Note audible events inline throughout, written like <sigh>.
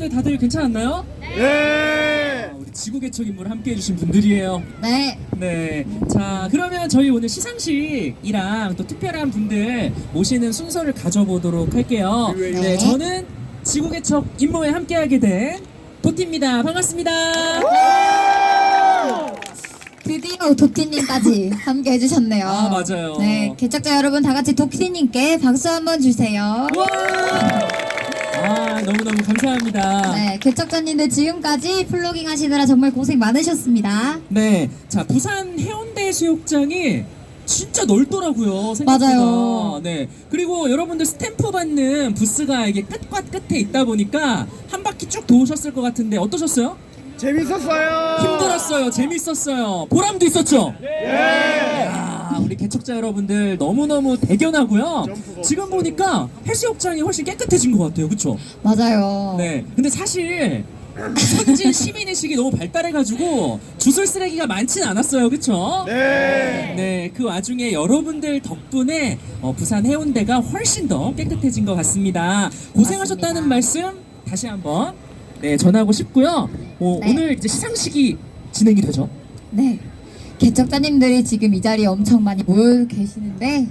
여러분들 다들 괜찮았나요? 네. 아, 우리 지구 개척 임무를 함께 해주신 분들이에요. 네. 네. 자, 그러면 저희 오늘 시상식이랑 또 특별한 분들 모시는 순서를 가져보도록 할게요. 네, 저는 지구 개척 임무에 함께하게 된 도티입니다. 반갑습니다. 드디어 도티님까지 함께 해주셨네요. 아, 맞아요. 네, 개척자 여러분 다 같이 도티님께 박수 한번 주세요. 와! 아, 너무너무 감사합니다. 네, 개척자님들 지금까지 플로깅 하시느라 정말 고생 많으셨습니다. 네, 자 부산 해운대 수욕장이 진짜 넓더라고요. 생각보다. 맞아요. 네, 그리고 여러분들 스탬프 받는 부스가 이게 끝과 끝에 있다 보니까 한 바퀴 쭉 도우셨을 것 같은데 어떠셨어요? 재밌었어요. 힘들었어요, 재밌었어요, 보람도 있었죠. 네. 야, 우리 개척자 여러분들 너무너무 대견하고요. 지금. 보니까 해수욕장이 훨씬 깨끗해진 것 같아요, 그렇죠? 맞아요. 네. 근데 사실 선진 시민의식이 너무 발달해가지고 주술 쓰레기가 많진 않았어요, 그쵸? 네. 네, 그 와중에 여러분들 덕분에 어, 부산 해운대가 훨씬 더 깨끗해진 것 같습니다. 고생하셨다는 맞습니다. 말씀 다시 한번 네, 전하고 싶고요. 어, 네. 오늘 이제 시상식이 진행이 되죠. 네. 개척자님들이 지금 이 자리에 엄청 많이 모여 계시는데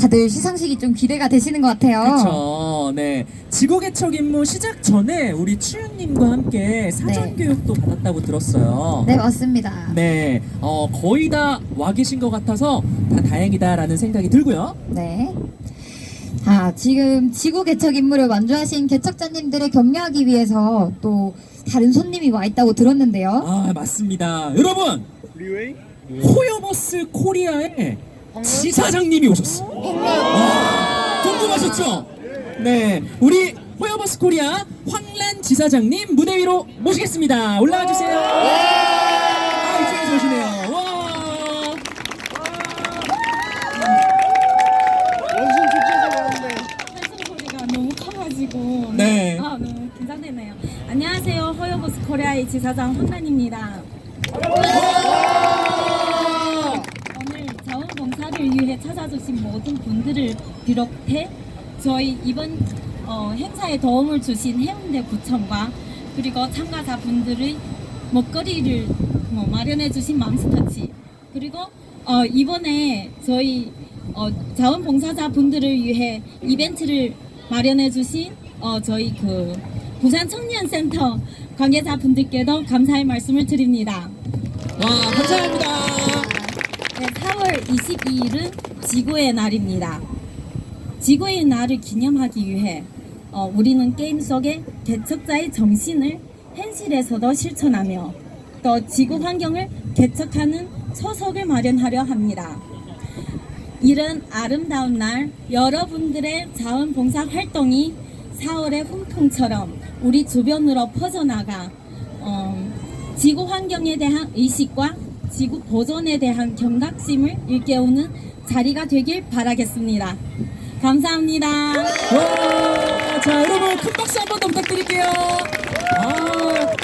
다들 시상식이 좀 기대가 되시는 것 같아요. 그렇죠. 네. 지구 개척 임무 시작 전에 우리 추윤님과 함께 사전 네. 교육도 받았다고 들었어요. 네, 맞습니다. 네, 어, 거의 다 와 계신 것 같아서 다 다행이다라는 생각이 들고요. 네. 자, 지금 지구 개척 임무를 완주하신 개척자님들을 격려하기 위해서 또 다른 손님이 와 있다고 들었는데요. 아, 맞습니다. 여러분, 리웨이. 호여버스 코리아의 지사장님이 오셨어. 와, 궁금하셨죠? 네, 우리 호여버스 코리아 황란 지사장님 무대 위로 모시겠습니다. 올라와 주세요. 아, 이쪽에서 오시네요. 와. 원신 축제에서 왔는데. 소리가 너무 커가지고 네. 아 너무 긴장되네요. 안녕하세요 허여버스 코리아의 지사장 혼란입니다. 오늘 자원봉사를 위해 찾아주신 모든 분들을 비롯해 저희 이번 어, 행사에 도움을 주신 해운대 구청과 그리고 참가자 분들의 먹거리를 뭐 마련해 주신 맘스터치 그리고 어, 이번에 저희 어, 자원봉사자 분들을 위해 이벤트를 마련해 주신 어, 저희 그 부산 청년센터 관계자 분들께도 감사의 말씀을 드립니다. 와, 감사합니다. 네, 4월 22일은 지구의 날입니다. 지구의 날을 기념하기 위해 어, 우리는 게임 속의 개척자의 정신을 현실에서도 실천하며 또 지구 환경을 개척하는 초석을 마련하려 합니다. 이런 아름다운 날 여러분들의 자원봉사 활동이 4월의 훈풍처럼 우리 주변으로 퍼져나가 어, 지구 환경에 대한 의식과 지구 보존에 대한 경각심을 일깨우는 자리가 되길 바라겠습니다. 감사합니다. 와, 자 여러분 큰 박수 한 번 더 부탁드릴게요. 아, 야,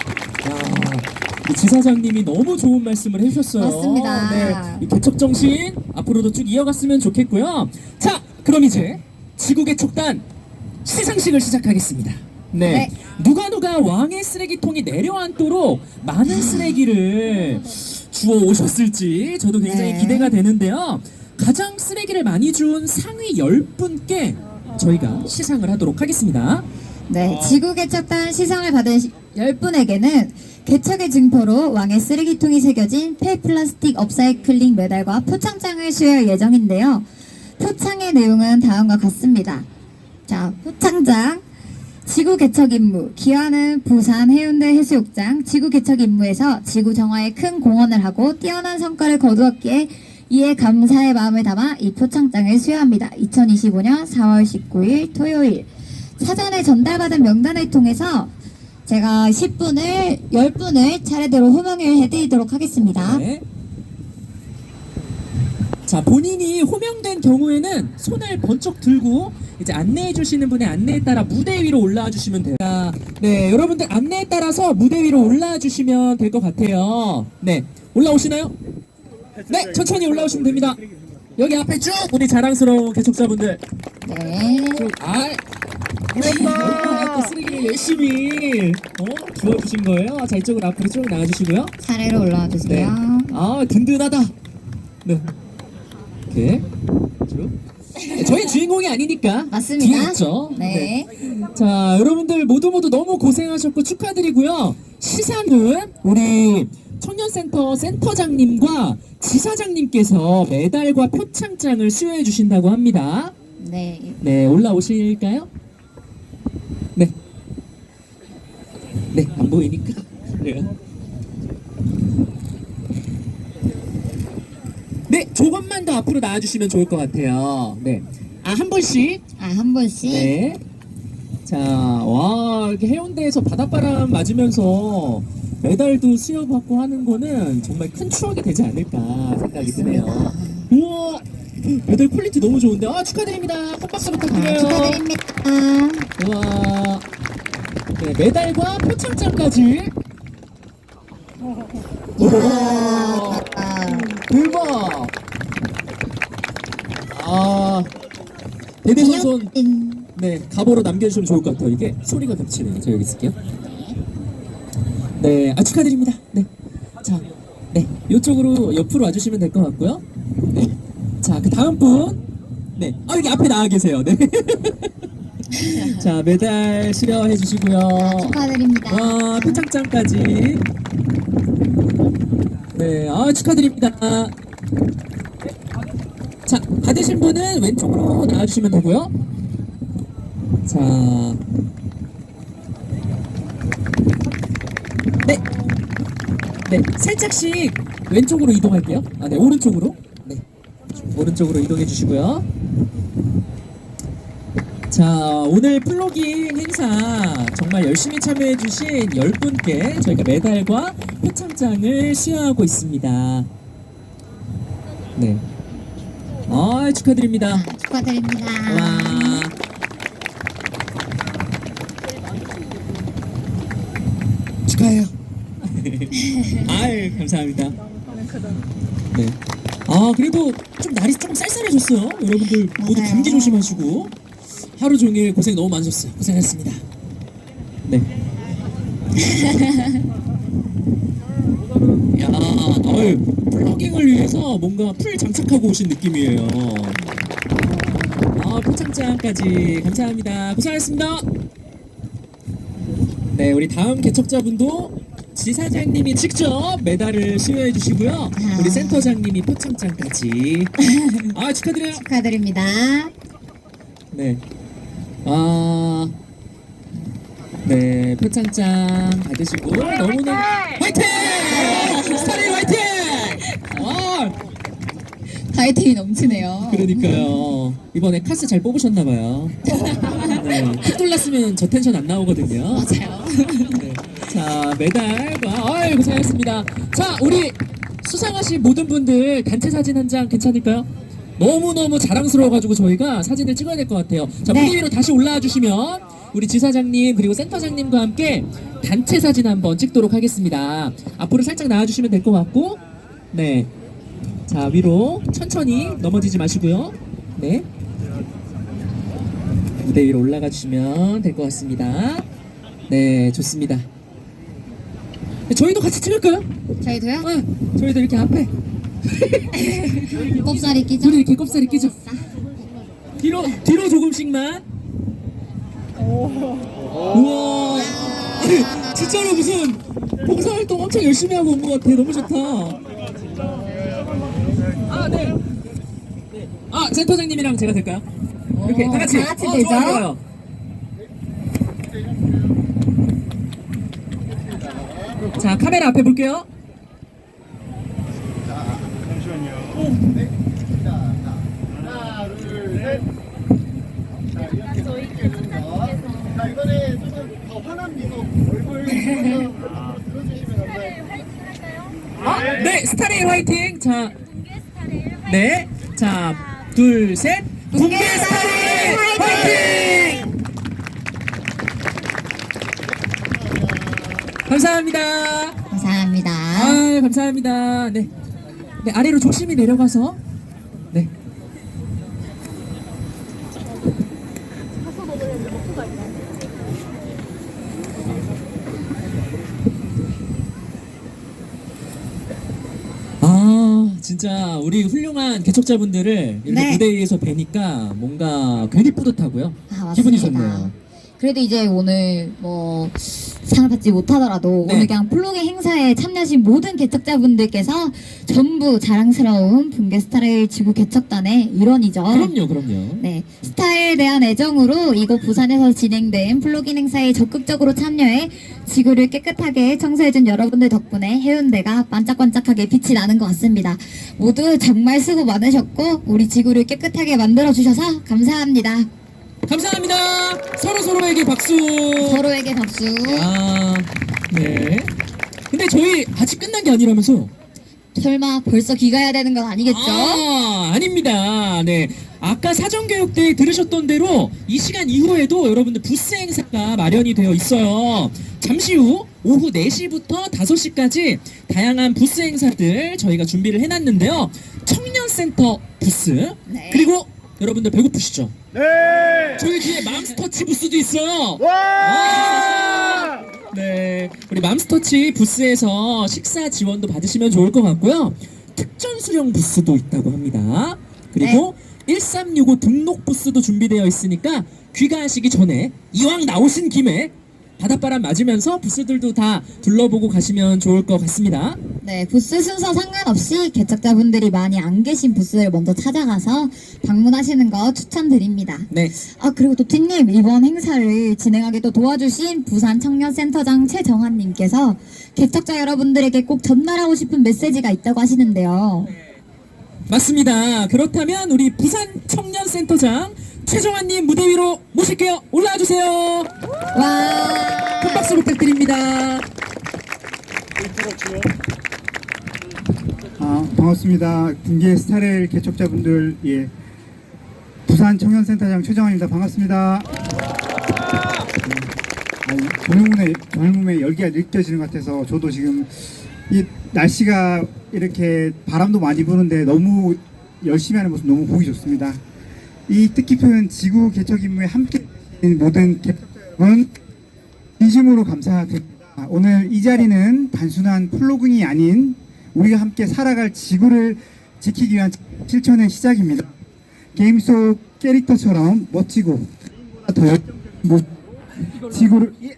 이 지사장님이 너무 좋은 말씀을 해주셨어요. 맞습니다. 네, 이 개척 정신 앞으로도 쭉 이어갔으면 좋겠고요. 자, 그럼 이제 지구 개척단 시상식을 시작하겠습니다. 네. 네. 누가 누가 왕의 쓰레기통이 내려앉도록 많은 쓰레기를 주워 오셨을지 저도 굉장히 네. 기대가 되는데요. 가장 쓰레기를 많이 준 상위 10분께 저희가 시상을 하도록 하겠습니다. 네, 지구 개척단 시상을 받은 10분에게는 개척의 증표로 왕의 쓰레기통이 새겨진 폐플라스틱 업사이클링 메달과 표창장을 수여할 예정인데요. 표창의 내용은 다음과 같습니다. 자, 표창장. 지구 개척 임무. 기여하는 부산 해운대 해수욕장 지구 개척 임무에서 지구 정화에 큰 공헌을 하고 뛰어난 성과를 거두었기에 이에 감사의 마음을 담아 이 표창장을 수여합니다. 2025년 4월 19일 토요일. 사전에 전달받은 명단을 통해서 제가 10분을 10분을 차례대로 호명을 해드리도록 하겠습니다. 네. 자, 본인이 호명된 경우에는 손을 번쩍 들고 이제 안내해 주시는 분의 안내에 따라 무대 위로 올라와 주시면 돼요. 자, 네, 여러분들 안내에 따라서 무대 위로 올라와 주시면 될 것 같아요. 네, 올라오시나요? 네, 천천히 올라오시면 됩니다. 여기 앞에 쭉 우리 자랑스러운 개척자분들. 네. 쭉, 아, 또 쓰레기를 열심히 어 주워주신 거예요. 자 이쪽으로 앞으로 쭉 나가주시고요. 차례로 올라와 네. 주세요. 아 든든하다. 네. 네, 저희 주인공이 아니니까 맞습니다. 뒤에 있죠. 네. 자 여러분들 모두 모두 너무 고생하셨고 축하드리고요. 시상은 우리 청년센터 센터장님과 지사장님께서 메달과 표창장을 수여해 주신다고 합니다. 네. 네 올라오실까요? 네. 네 안 보이니까 그래요. 네 조금만 더 앞으로 나와주시면 좋을 것 같아요. 네. 아 한 번씩 아, 한 번씩. 네. 자, 와, 이렇게 해운대에서 바닷바람 맞으면서 메달도 수여받고 하는 거는 정말 큰 추억이 되지 않을까 생각이 드네요. 우와, 메달 퀄리티 너무 좋은데, 아, 축하드립니다. 큰 박수 아, 부탁드려요. 축하드립니다. 우와, 네, 메달과 표창장까지. 우와, 아, 대박. 아, 대대손손 네, 가보로 남겨주시면 좋을 것 같아요. 이게 소리가 겹치네요. 저 여기 있을게요. 네, 아, 축하드립니다. 네. 자, 네, 이쪽으로 옆으로 와주시면 될 것 같고요. 네. 자, 그 다음 분. 네, 아, 여기 앞에 나와 계세요. 네. <laughs> 자, 메달 수여해 주시고요. 축하드립니다. 와, 표창장까지. 네, 아, 축하드립니다. 자, 받으신 분은 왼쪽으로 나와주시면 되고요. 자. 네. 네, 살짝씩 왼쪽으로 이동할게요. 아, 네, 오른쪽으로. 네. 오른쪽으로 이동해 주시고요. 자, 오늘 플로깅 행사 정말 열심히 참여해주신 10분께 저희가 메달과 표창장을 수여하고 있습니다. 네. 아, 축하드립니다. 축하드립니다. 와. 축하해요. <laughs> 아유, 감사합니다. 네. 아, 그래도 좀 날이 좀 쌀쌀해졌어요. 여러분들 모두. 감기 조심하시고 하루 종일 고생 너무 많으셨어요. 고생하셨습니다. 네. <laughs> 야, 어유 플러깅을 위해서 뭔가 풀 장착하고 오신 느낌이에요. 아, 표창장까지 감사합니다. 고생하셨습니다. 네, 우리 다음 개척자분도 지사장님이 직접 메달을 수여해 주시고요. 우리 센터장님이 표창장까지. <laughs> 아, 축하드려요. 축하드립니다. 네. 아. 네, 표창장 받으시고 너무나 화이팅! 스타일 화이팅! 아, 파이팅이 넘치네요. 그러니까요. 이번에 카스 잘 뽑으셨나 봐요. 네. 픽 돌렸으면 저 텐션 안 나오거든요. 맞아요. 네. 자, 메달과 아이 고생하셨습니다. 자, 우리 수상하신 모든 분들 단체 사진 한 장 괜찮을까요? 너무너무 자랑스러워가지고 저희가 사진을 찍어야 될 것 같아요. 자, 네. 무대 위로 다시 올라와 주시면 우리 지사장님 그리고 센터장님과 함께 단체 사진 한번 찍도록 하겠습니다. 앞으로 살짝 나와주시면 될 것 같고, 네. 자, 위로 천천히 넘어지지 마시고요. 네. 무대 위로 올라가 주시면 될 것 같습니다. 네, 좋습니다. 저희도 같이 찍을까요? 저희도요? 네, 저희도 이렇게 앞에 꼽사리 끼죠? 우리 이렇게 꼽사리 끼죠. 뒤로 뒤로 조금씩만. 우와. <laughs> 아니, 진짜로 무슨 봉사활동 엄청 열심히 하고 온 것 같아. 너무 좋다. 아 네. 네. 아 센터장님이랑 제가 될까요? 이렇게 다 같이. 다 같이 어, 되죠? 좋아요, 좋아요. 자 카메라 앞에 볼게요. 하나, 둘, 셋. 자, 이렇게 자, 이번에 조금 더 환한 미소 얼굴 좀 들어주시면 감사하겠습니다. 아, 네, 스타레일 화이팅. 자, 네, 자, 둘, 셋, 붕괴 스타레일 화이팅! 감사합니다. 감사합니다. 아, 감사합니다. 네, 네 아래로 조심히 내려가서, 네. 진짜 우리 훌륭한 개척자분들을 이렇게 네. 무대 위에서 뵈니까 뭔가 괜히 뿌듯하고요. 아, 기분이 맞습니다. 좋네요. 그래도 이제 오늘 뭐 상을 받지 못하더라도 네. 오늘 그냥 플로깅 행사에 참여하신 모든 개척자분들께서 전부 자랑스러운 분개 스타일 지구 개척단의 일원이죠. 그럼요, 그럼요. 네, 스타에 대한 애정으로 이곳 부산에서 진행된 플로깅 행사에 적극적으로 참여해 지구를 깨끗하게 청소해준 여러분들 덕분에 해운대가 반짝반짝하게 빛이 나는 것 같습니다. 모두 정말 수고 많으셨고 우리 지구를 깨끗하게 만들어 주셔서 감사합니다. 감사합니다. 서로 서로에게 박수. 서로에게 박수. 아, 네. 근데 저희 아직 끝난 게 아니라면서요? 설마 벌써 귀가해야 되는 건 아니겠죠? 아, 아닙니다. 네. 아까 사전교육 때 들으셨던 대로 이 시간 이후에도 여러분들 부스 행사가 마련이 되어 있어요. 잠시 후 오후 4시부터 5시까지 다양한 부스 행사들 저희가 준비를 해놨는데요. 청년센터 부스 네. 그리고 여러분들 배고프시죠? 네. 저희 뒤에 맘스터치 부스도 있어요. 와. 아! 네, 우리 맘스터치 부스에서 식사 지원도 받으시면 좋을 것 같고요. 특전 수령 부스도 있다고 합니다. 그리고 1365 등록 부스도 준비되어 있으니까 귀가하시기 전에 이왕 나오신 김에 바닷바람 맞으면서 부스들도 다 둘러보고 가시면 좋을 것 같습니다. 네, 부스 순서 상관없이 개척자분들이 많이 안 계신 부스를 먼저 찾아가서 방문하시는 거 추천드립니다. 네, 아 그리고 도티님 이번 행사를 진행하게 또 도와주신 부산 청년센터장 최정환 님께서 개척자 여러분들에게 꼭 전달하고 싶은 메시지가 있다고 하시는데요. 맞습니다. 그렇다면 우리 부산 청년센터장 최정환님 무대 위로 모실게요. 올라와 주세요. 와, 큰 박수 부탁드립니다. 아, 반갑습니다. 군계 스타레일 개척자분들, 예. 부산 청년센터장 최정환입니다. 반갑습니다. 아니, 젊음의, 젊음의 열기가 느껴지는 것 같아서 저도 지금 이 날씨가 이렇게 바람도 많이 부는데 너무 열심히 하는 모습 너무 보기 좋습니다. 이 뜻깊은 지구 개척 임무에 함께 계신 모든 개척자 여러분, 진심으로 감사드립니다. 오늘 이 자리는 단순한 플로깅이 아닌 우리가 함께 살아갈 지구를 지키기 위한 실천의 시작입니다. 게임 속 캐릭터처럼 멋지고 더 열정적인 모습 지구를 예,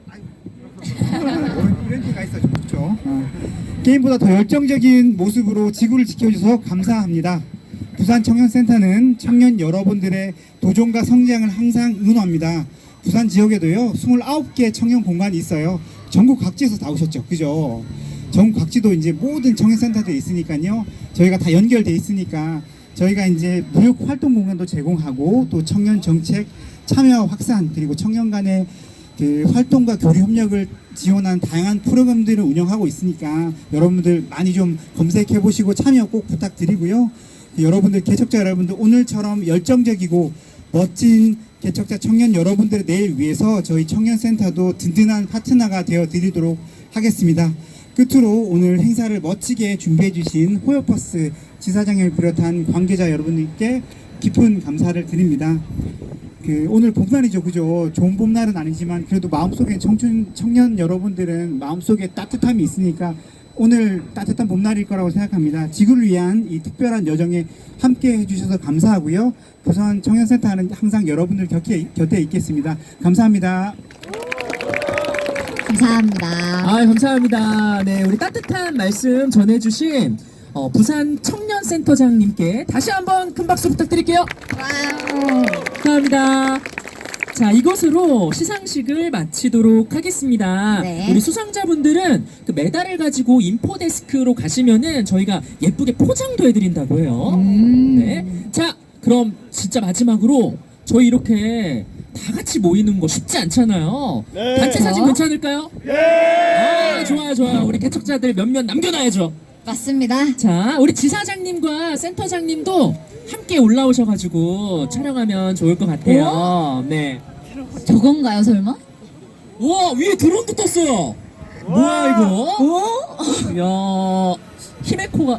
게가 있어 좋죠. 어. 게임보다 더 열정적인 모습으로 지구를 지켜주셔서 감사합니다. 부산 청년센터는 청년 여러분들의 도전과 성장을 항상 응원합니다. 부산 지역에도요, 29개 청년 공간이 있어요. 전국 각지에서 다 오셨죠. 그죠? 전국 각지도 이제 모든 청년센터들이 있으니까요. 저희가 다 연결돼 있으니까 저희가 이제 무료 활동 공간도 제공하고 또 청년 정책 참여 확산 그리고 청년 간의 그 활동과 교류 협력을 지원한 다양한 프로그램들을 운영하고 있으니까 여러분들 많이 좀 검색해 보시고 참여 꼭 부탁드리고요. 여러분들 개척자 여러분들 오늘처럼 열정적이고 멋진 개척자 청년 여러분들의 내일 위해서 저희 청년센터도 든든한 파트너가 되어 드리도록 하겠습니다. 끝으로 오늘 행사를 멋지게 준비해 주신 호요버스 지사장을 비롯한 관계자 여러분들께 깊은 감사를 드립니다. 그 오늘 봄날이죠, 그죠? 좋은 봄날은 아니지만 그래도 마음속에 청춘 청년 여러분들은 마음속에 따뜻함이 있으니까 오늘 따뜻한 봄날일 거라고 생각합니다. 지구를 위한 이 특별한 여정에 함께 해주셔서 감사하고요. 부산 청년센터는 항상 여러분들 곁에, 곁에 있겠습니다. 감사합니다. 감사합니다. 아, 감사합니다. 네, 우리 따뜻한 말씀 전해주신 어, 부산 청년센터장님께 다시 한번 큰 박수 부탁드릴게요. 와우. 감사합니다. 자, 이것으로 시상식을 마치도록 하겠습니다. 네. 우리 수상자분들은 그 메달을 가지고 인포 데스크로 가시면은 저희가 예쁘게 포장도 해드린다고 해요. 음. 네. 자, 그럼 진짜 마지막으로 저희 이렇게 다 같이 모이는 거 쉽지 않잖아요. 네. 단체 사진 어? 괜찮을까요? 예. 아, 좋아요, 좋아요. 우리 개척자들 몇몇 남겨놔야죠. 맞습니다. 자, 우리 지사장님과 센터장님도 함께 올라오셔가지고 촬영하면 좋을 것 같아요. 네. 저건가요, 설마? 우와, 위에 드론도 떴어요. 뭐야, 이거? 야 히메코가,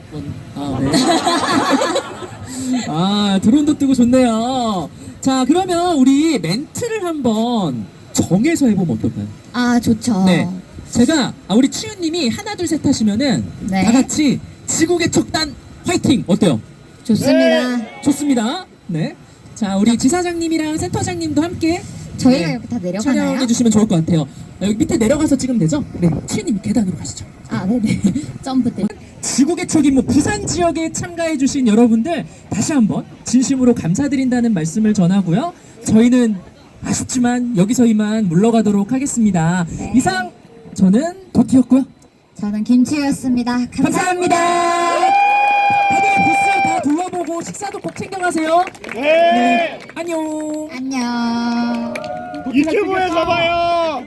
아, 네. <laughs> 아, 드론도 뜨고 좋네요. 자, 그러면 우리 멘트를 한번 정해서 해보면 어떨까요? 아, 좋죠. 네. 제가 아, 우리 치유님이 하나 둘 셋 하시면은 네. 다 같이 지구개척단 화이팅! 어때요? 좋습니다. 좋습니다. 네. 자, 우리 지사장님이랑 센터장님도 함께 저희가 네, 이렇게 다 내려가나요? 촬영해 주시면 좋을 것 같아요. 여기 밑에 내려가서 찍으면 되죠? 네. 치님 계단으로 가시죠. 아, 네네. <laughs> 점프 때. 지구의 척인 뭐 부산 지역에 참가해 주신 여러분들 다시 한번 진심으로 감사드린다는 말씀을 전하고요. 저희는 아쉽지만 여기서 이만 물러가도록 하겠습니다. 네. 이상 저는 도티였고요. 저는 김치였습니다. 감사합니다. 다들 부스 다 둘러보고 식사도 꼭 챙겨가세요. 네. 안녕. 안녕. 유튜브에서 봐요.